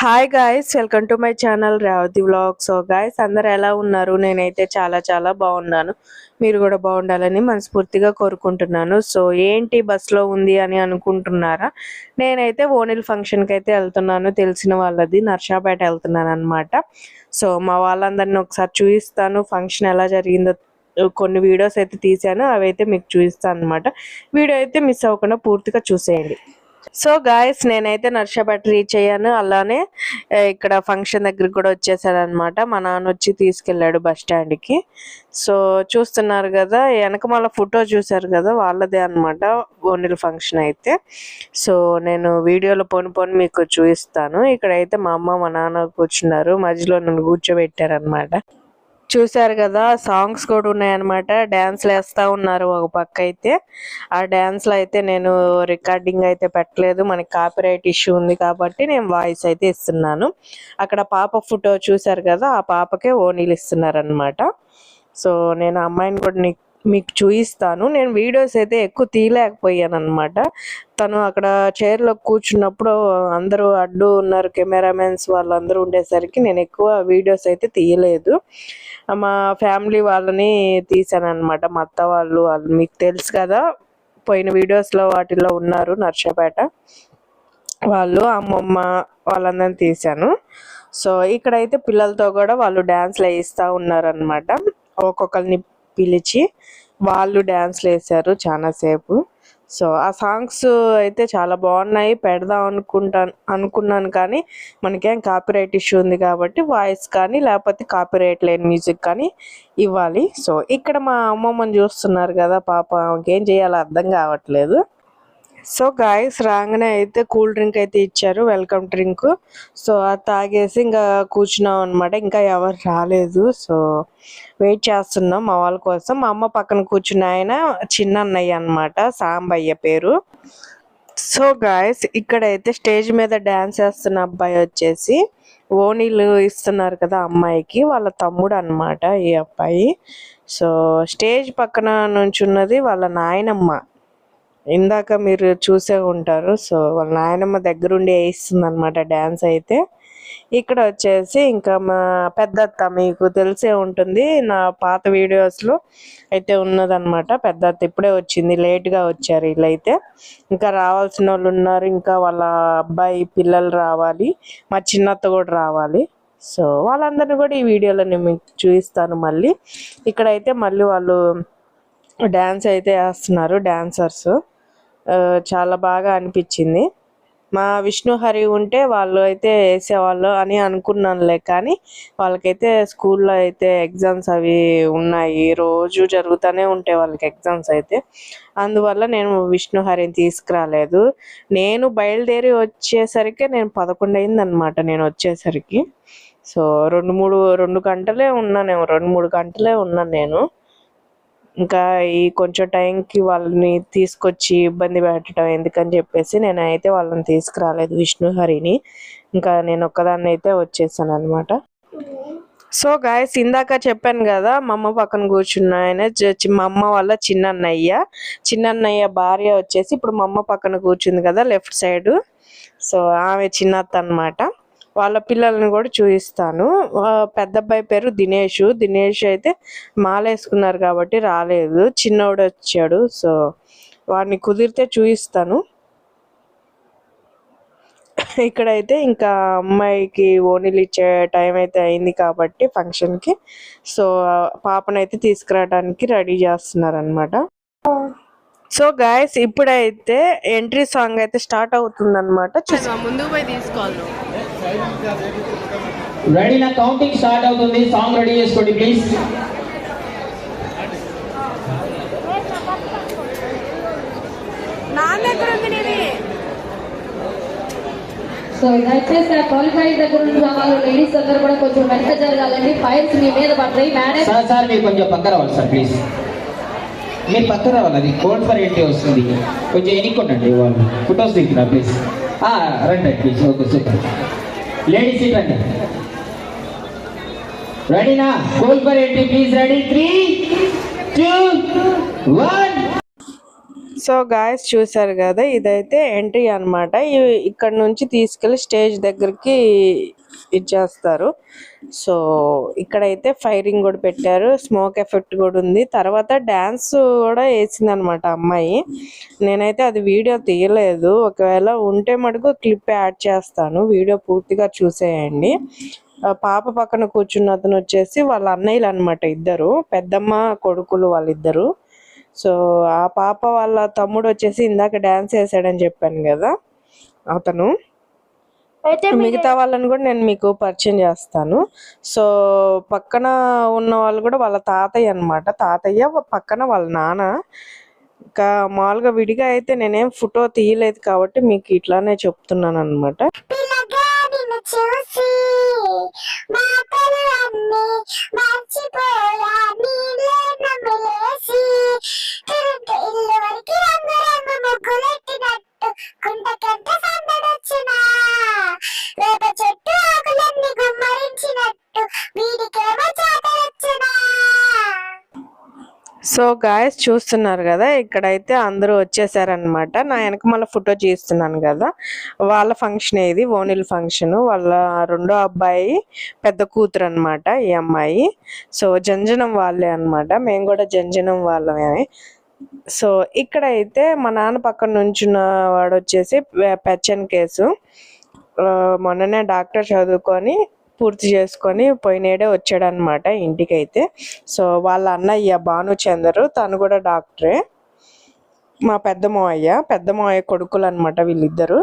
Hi guys welcome to my channel Revathi vlog so guys అందరు ఎలా ఉన్నారు? నేనైతే చాలా చాలా బాగున్నాను. మీరు కూడా బాగుండాలని మనస్ఫూర్తిగా కోరుకుంటున్నాను. సో ఏంటి బస్సులో ఉంది అని అనుకుంటున్నారా? నేనైతే ఓనిల్ ఫంక్షన్కి అయితే వెళ్తున్నాను. తెలిసిన వాళ్ళది నర్షాపేట వెళ్తున్నాను అనమాట సో మా వాళ్ళందరినీ ఒకసారి చూపిస్తాను. ఫంక్షన్ ఎలా జరిగిందో కొన్ని వీడియోస్ అయితే తీసాను అవి అయితే మీకు చూపిస్తాను అనమాట వీడియో అయితే మిస్ అవ్వకుండా పూర్తిగా చూసేయండి. సో గాయస్ నేనైతే నర్షాపేట రీచ్ అయ్యాను. అలానే ఇక్కడ ఫంక్షన్ దగ్గరికి కూడా వచ్చేసాడు అనమాట మా నాన్న వచ్చి తీసుకెళ్ళాడు బస్ స్టాండ్కి సో చూస్తున్నారు కదా వెనకమాల ఫోటో చూసారు కదా వాళ్ళదే అనమాట ఓనిల్ ఫంక్షన్ అయితే. సో నేను వీడియోలో పోను పోను మీకు చూపిస్తాను. ఇక్కడైతే మా అమ్మ మా నాన్న కూర్చున్నారు. మధ్యలో నన్ను కూర్చోబెట్టారు అనమాట చూశారు కదా సాంగ్స్ కూడా ఉన్నాయన్నమాట. డ్యాన్స్లు వేస్తూ ఉన్నారు ఒక పక్క అయితే. ఆ డ్యాన్స్లో అయితే నేను రికార్డింగ్ అయితే పెట్టలేదు. మనకి కాపీరైట్ ఇష్యూ ఉంది కాబట్టి నేను వాయిస్ అయితే ఇస్తున్నాను. అక్కడ పాప ఫోటో చూశారు కదా ఆ పాపకే ఓనీలు ఇస్తున్నారు అనమాట సో నేను అమ్మాయిని కూడా మీకు చూపిస్తాను నేను వీడియోస్ అయితే ఎక్కువ తీయలేకపోయాను అనమాట తను అక్కడ చైర్లో కూర్చున్నప్పుడు అందరూ అడ్డు ఉన్నారు కెమెరామెన్స్ వాళ్ళందరూ ఉండేసరికి నేను ఎక్కువ వీడియోస్ అయితే తీయలేదు. మా ఫ్యామిలీ వాళ్ళని తీసాను అనమాట మా అత్త వాళ్ళు వాళ్ళు. మీకు తెలుసు కదా పోయిన వీడియోస్లో వాటిలో ఉన్నారు నర్సపేట వాళ్ళు అమ్మమ్మ వాళ్ళందరిని తీశాను సో ఇక్కడైతే పిల్లలతో కూడా వాళ్ళు డ్యాన్స్లు వేయిస్తూ ఉన్నారనమాట ఒక్కొక్కరిని పిలిచి వాళ్ళు డ్యాన్స్లు వేశారు చాలాసేపు సో ఆ సాంగ్స్ అయితే చాలా బాగున్నాయి పెడదాం అనుకుంటాను అనుకున్నాను కానీ మనకేం కాపీరైట్ ఇష్యూ ఉంది కాబట్టి వాయిస్ కానీ లేకపోతే కాపీరైట్ లేని మ్యూజిక్ కానీ ఇవ్వాలి. సో ఇక్కడ మా అమ్మమ్మని చూస్తున్నారు కదా పాప ఏం చేయాలో అర్థం కావట్లేదు. సో గాయస్ రాగానే అయితే కూల్ డ్రింక్ అయితే ఇచ్చారు వెల్కమ్ డ్రింక్ సో అది తాగేసి ఇంకా కూర్చున్నాం అనమాట ఇంకా ఎవరు రాలేదు. సో వెయిట్ చేస్తున్నాం మా వాళ్ళ కోసం. మా అమ్మ పక్కన కూర్చున్న ఆయన చిన్న అన్నయ్య అనమాట సాంబయ్య పేరు. సో గాయస్ ఇక్కడైతే స్టేజ్ మీద డాన్స్ చేస్తున్న అబ్బాయి వచ్చేసి ఓనీలు ఇస్తున్నారు కదా అమ్మాయికి వాళ్ళ తమ్ముడు అన్నమాట ఈ అబ్బాయి. సో స్టేజ్ పక్కన నుంచున్నది వాళ్ళ నాయనమ్మ. ఇందాక మీరు చూసే ఉంటారు సో వాళ్ళ నాయనమ్మ దగ్గరుండి వేయిస్తుంది అనమాట డ్యాన్స్ అయితే. ఇక్కడ వచ్చేసి ఇంకా మా పెద్దత్త మీకు తెలిసే ఉంటుంది నా పాత వీడియోస్లో అయితే ఉన్నదన్నమాట. పెద్దత్త ఇప్పుడే వచ్చింది లేట్గా వచ్చారు వీళ్ళైతే. ఇంకా రావాల్సిన వాళ్ళు ఉన్నారు ఇంకా వాళ్ళ అబ్బాయి పిల్లలు రావాలి మా చిన్నత్త కూడా రావాలి. సో వాళ్ళందరినీ కూడా ఈ వీడియోలో నేను మీకు చూపిస్తాను మళ్ళీ. ఇక్కడైతే మళ్ళీ వాళ్ళు డ్యాన్స్ అయితే వేస్తున్నారు డ్యాన్సర్స్ చాలా బాగా అనిపించింది. మా విష్ణు హరి ఉంటే వాళ్ళు అయితే వేసేవాళ్ళు అని అనుకున్నానులే కానీ వాళ్ళకైతే స్కూల్లో అయితే ఎగ్జామ్స్ అవి ఉన్నాయి. రోజు జరుగుతూనే ఉంటాయి వాళ్ళకి ఎగ్జామ్స్ అయితే. అందువల్ల నేను విష్ణు హరిని తీసుకురాలేదు. నేను బయలుదేరి వచ్చేసరికి నేను పదకొండు అయింది అనమాట నేను వచ్చేసరికి. సో రెండు మూడు రెండు గంటలే ఉన్నాను రెండు మూడు గంటలే ఉన్నాను నేను. ఇంకా ఈ కొంచెం టైంకి వాళ్ళని తీసుకొచ్చి ఇబ్బంది పెట్టడం ఎందుకని చెప్పేసి నేను అయితే వాళ్ళని తీసుకురాలేదు విష్ణు హరిని. ఇంకా నేను ఒక్కదాన్ని అయితే వచ్చేసాను అనమాట సో గాయస్ ఇందాక చెప్పాను కదా మా అమ్మ పక్కన కూర్చున్న ఆయన జ- చి- మా అమ్మ వాళ్ళ చిన్నన్నయ్య. చిన్నన్నయ్య భార్య వచ్చేసి ఇప్పుడు మా అమ్మ పక్కన కూర్చుంది కదా లెఫ్ట్ సైడ్ సో ఆమె చిన్నత్త అన్నమాట. వాళ్ళ పిల్లల్ని కూడా చూపిస్తాను పెద్ద అబ్బాయి పేరు దినేష్. దినేష్ అయితే మాలేసుకున్నారు కాబట్టి రాలేదు. చిన్నోడు వచ్చాడు సో వాడిని కుదిరితే చూపిస్తాను ఇక్కడైతే ఇంకా అమ్మాయికి ఓనీలు ఇచ్చే టైం అయితే అయింది కాబట్టి ఫంక్షన్కి. సో పాపనైతే తీసుకురావడానికి రెడీ చేస్తున్నారు అనమాట సో గాయస్ ఇప్పుడైతే ఎంట్రీ సాంగ్ అయితే స్టార్ట్ అవుతుంది ముందు పోయి తీసుకోవాలి రెడీ నా కౌంటింగ్ స్టార్ట్ అవుతుంది. సాంగ్ రెడీ చేసుకోండి ప్లీజ్ సో దయచేసి ఆ క్వాలిఫై దగ్గర ఉన్న వాళ్ళు లేడీస్ అందరూ కూడా కొంచెం వెనక జరగాలండి. ఫైల్స్ మీ మీద పడతాయి మేడం సార్ సార్ మీరు కొంచెం పక్క రావాలి సార్ ప్లీజ్ మీరు పక్క రావాలి అది కోడ్ ఫర్ ఏంటి వస్తుంది. కొంచెం ఎన్నుకోండి వాళ్ళు. ఫొటోస్ దిగుతున్నా ప్లీజ్ రండి please okay super lady seat అండి రెడీనా గోల్ ఫర్ ఏంటి please ready three two one so guys చూసారు కదా ఇదైతే ఎంట్రీ అనమాట ఇక్కడ నుంచి తీసుకెళ్ళి స్టేజ్ దగ్గరికి ఇచ్చేస్తారు. సో ఇక్కడైతే ఫైరింగ్ కూడా పెట్టారు. స్మోక్ ఎఫెక్ట్ కూడా ఉంది. తర్వాత డ్యాన్స్ కూడా వేసింది అనమాట అమ్మాయి. నేనైతే అది వీడియో తీయలేదు. ఒకవేళ ఉంటే మటుకు క్లిప్ యాడ్ చేస్తాను. వీడియో పూర్తిగా చూసేయండి. ఆ పాప పక్కన కూర్చున్న అతను వచ్చేసి వాళ్ళ అన్నయ్యలు అనమాట ఇద్దరు. పెద్దమ్మ కొడుకులు వాళ్ళిద్దరు. సో ఆ పాప వాళ్ళ తమ్ముడు వచ్చేసి ఇందాక డ్యాన్స్ వేసాడని చెప్పాను కదా అతను. మిగతా వాళ్ళని కూడా నేను మీకు పరిచయం చేస్తాను. సో పక్కన ఉన్న వాళ్ళు కూడా వాళ్ళ తాతయ్య అన్నమాట. తాతయ్య పక్కన వాళ్ళ నాన్న. ఇంకా మామూలుగా విడిగా అయితే నేనేం ఫోటో తీయలేదు కాబట్టి మీకు ఇట్లానే చెప్తున్నాను అనమాట చూసి సో గాయస్ చూస్తున్నారు కదా ఇక్కడైతే అందరూ వచ్చేసారనమాట నా వెనక మళ్ళీ ఫోటో చేస్తున్నాను కదా వాళ్ళ ఫంక్షన్ ఇది ఓనిల్ ఫంక్షన్ వాళ్ళ రెండో అబ్బాయి పెద్ద కూతురు అన్నమాట ఈ అమ్మాయి. సో జంజనం వాళ్ళే అన్నమాట మేము కూడా జంజనం వాళ్ళమే. సో ఇక్కడైతే మా నాన్న పక్కన నుంచున్న వాడు వచ్చేసి పెచ్చన్ కేసు. మొన్ననే డాక్టర్ చదువుకొని పూర్తి చేసుకొని పోయినేడే వచ్చాడనమాట ఇంటికైతే. సో వాళ్ళ అన్నయ్య భానుచందరు తను కూడా డాక్టరే. మా పెద్ద మావయ్య పెద్ద మావయ్య కొడుకులు అనమాట వీళ్ళిద్దరు.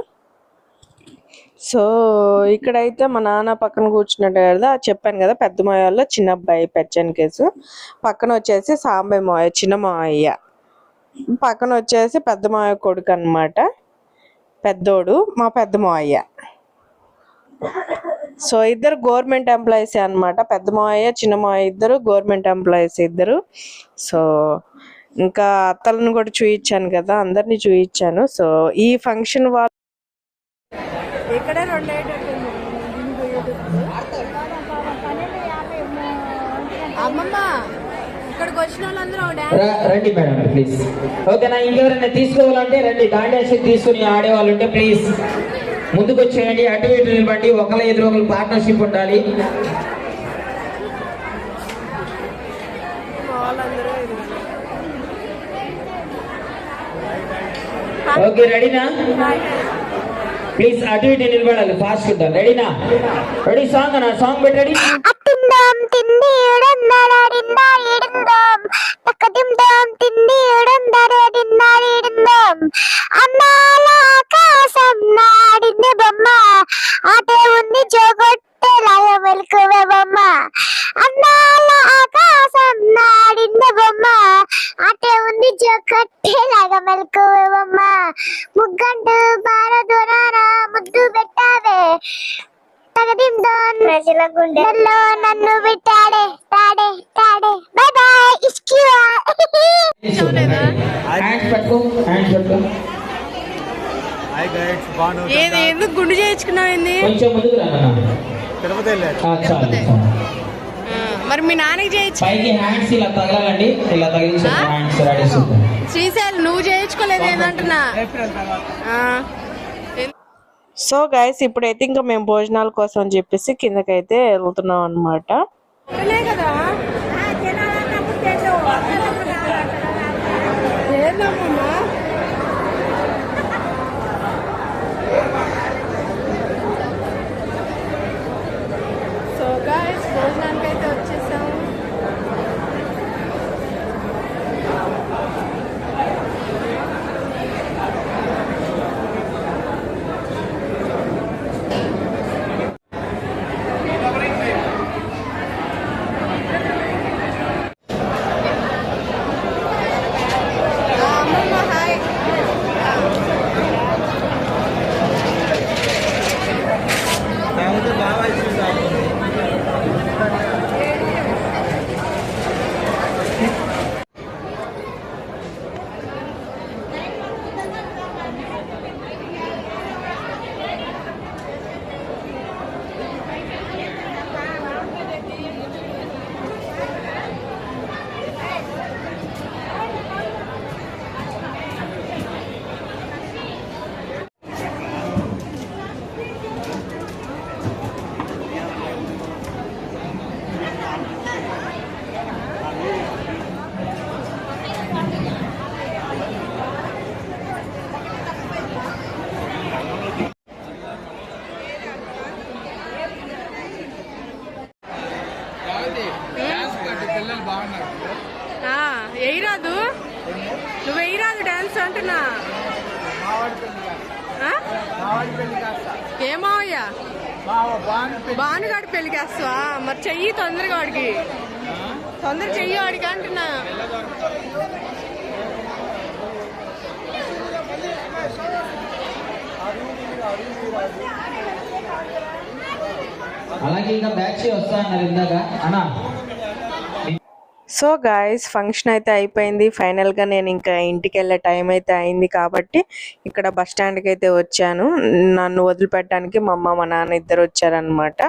సో ఇక్కడైతే మా నాన్న పక్కన కూర్చున్నట్టు కదా చెప్పాను కదా పెద్ద వాళ్ళ చిన్న అబ్బాయి పెచ్చని కేసు. పక్కన వచ్చేసి సాంబయ్య మావయ్య చిన్న మావయ్య పక్కన వచ్చేసి పెద్ద మావయ్య కొడుకు అనమాట పెద్దోడు మా పెద్ద మావయ్య సో ఇద్దరు గవర్నమెంట్ ఎంప్లాయీస్ అన్నమాట. పెద్ద మావయ్య చిన్న మావయ్య ఇద్దరు గవర్నమెంట్ ఎంప్లాయీస్ ఇద్దరు. సో ఇంకా అత్తలను కూడా చూయించాను కదా అందరినీ చూయించాను. సో ఈ ఫంక్షన్ వాళ్ళు ఇక్కడే అమ్మమ్మ ఇక్కడికి వచ్చిన వాళ్ళందరూ ర- రండి మేడం ప్లీజ్ ఓకేనా ఇంకెవరైనా తీసుకోవాలంటే రండి. దాండేసి తీసుకుని ఆడేవాళ్ళు ఉంటే ప్లీజ్ ముందుకు వచ్చేయండి అటు ఇటు నిలబండి ఒకళ్ళ ఎదురు ఒకరు పార్ట్నర్షిప్ ఉండాలి. ఓకే రెడీనా ప్లీజ్ అటు ఇటు నిలబడాలి ఫాస్ట్ ఉండాలి రెడీనా రెడీ సాంగ్ అన్న సాంగ్ పెట్టి రెడీ అట్టిందాం తిండి ఇడందరాడిందా ఇడిందాం తక్కదిందాం గుండెల్లో నన్ను విట్టాడే తాడే తాడే. బై బాయ్ ఇష్క్యూ హ్యాండ్స్ పట్టుకో హ్యాండ్స్ పట్టుకో. హాయ్ గైడ్స్ బాను ఏది ఎందుకు గుండు చేయించుకున్నావు ఏంది? కొంచెం ముందుకు రా నాన్న. తిరుపతి. మరి మీ నాన్నకి చేయించు. పైకి హ్యాండ్స్ ఇలా తగలాలండి ఇలా తగిలించండి హ్యాండ్స్ రెడీ సూపర్ శ్రీశైల్ నువ్వు చేయించుకోలేదు ఏంటంటున్నా సో గైస్ ఇప్పుడైతే ఇంకా మేము భోజనాల కోసం చెప్పేసి కిందకైతే వెళ్తున్నాం అనమాట కదా సో గైస్ భోజనానికి అయితే వచ్చేసాం వేయరాదు నువ్వు వేయరాదు డాన్స్ అంటున్నా ఆ? ఏమావయ్యా భానుగాడి పెళ్ళికి వేస్తావా మరి చెయ్యి తొందరగా వాడికి. తొందర చెయ్యి వాడికి అంటున్నా. అలాగే ఇంకా బ్యాచ్ వస్తా అన్నారు ఇందాక. అన్నా సో గాయస్ ఫంక్షన్ అయితే అయిపోయింది. ఫైనల్గా నేను ఇంకా ఇంటికి వెళ్ళే టైం అయితే అయింది కాబట్టి ఇక్కడ బస్ స్టాండ్కి అయితే వచ్చాను. నన్ను వదిలిపెట్టడానికి మా అమ్మ మా నాన్న ఇద్దరు వచ్చారనమాట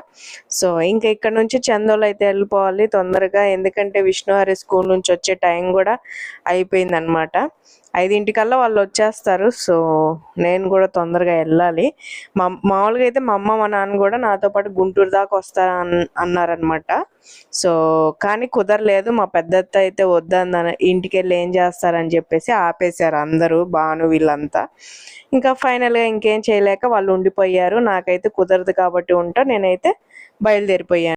సో ఇంకా ఇక్కడ నుంచి చందోలు అయితే వెళ్ళిపోవాలి తొందరగా. ఎందుకంటే విష్ణుహరి స్కూల్ నుంచి వచ్చే టైం కూడా అయిపోయింది అనమాట ఐదింటికల్లా వాళ్ళు వచ్చేస్తారు సో నేను కూడా తొందరగా వెళ్ళాలి. మా మామూలుగా అయితే మా అమ్మ మా నాన్న కూడా నాతో పాటు గుంటూరు దాకా వస్తారా అన్- అన్నారనమాట సో కానీ కుదరలేదు. మా పెద్దత్త అయితే వద్దన్న ఇంటికి వెళ్ళి ఏం చేస్తారని చెప్పేసి ఆపేశారు అందరూ బాను వీళ్ళంతా. ఇంకా ఫైనల్గా ఇంకేం చేయలేక వాళ్ళు ఉండిపోయారు. నాకైతే కుదరదు కాబట్టి ఉంటా. నేనైతే బయలుదేరిపోయాను.